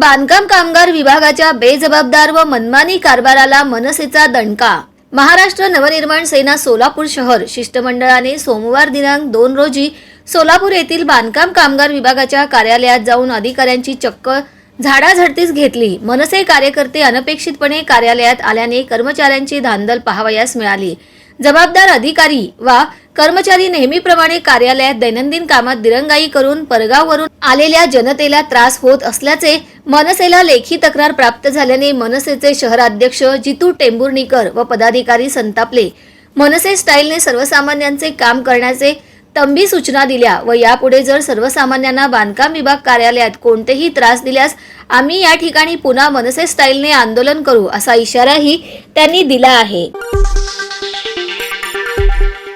बांधकाम कामगार विभागाच्या बेजबाबदार व मनमानी कारभाराला मनसेचा दणका. महाराष्ट्र नवनिर्माण सेना सोलापूर शहर शिष्टमंडळाने सोमवार दिनांक दोन रोजी सोलापूर येथील बांधकाम कामगार विभागाच्या कार्यालयात जाऊन अधिकाऱ्यांची चक्क झाडाझडतीच घेतली. मनसे कार्यकर्ते अनपेक्षितपणे कार्यालयात आल्याने कर्मचाऱ्यांची धांदल पाहावयास मिळाली. जबाबदार अधिकारी वा कर्मचारी नेहमीप्रमाणे कार्यालयात दैनंदिन कामात दिरंगाई करून परगाववरून आलेल्या जनतेला त्रास होत असल्याचे मनसेला लेखी तक्रार प्राप्त झाल्याने मनसेचे शहराध्यक्ष जितू टेंभुर्णीकर व पदाधिकारी संतापले. मनसे स्टाईलने सर्वसामान्यांचे काम करण्याचे तंबी सूचना दिल्या व यापुढे जर सर्वसामान्यांना बांधकाम विभाग कार्यालयात कोणतेही त्रास दिल्यास आम्ही या ठिकाणी पुन्हा मनसे स्टाईलने आंदोलन करू असा इशाराही त्यांनी दिला आहे.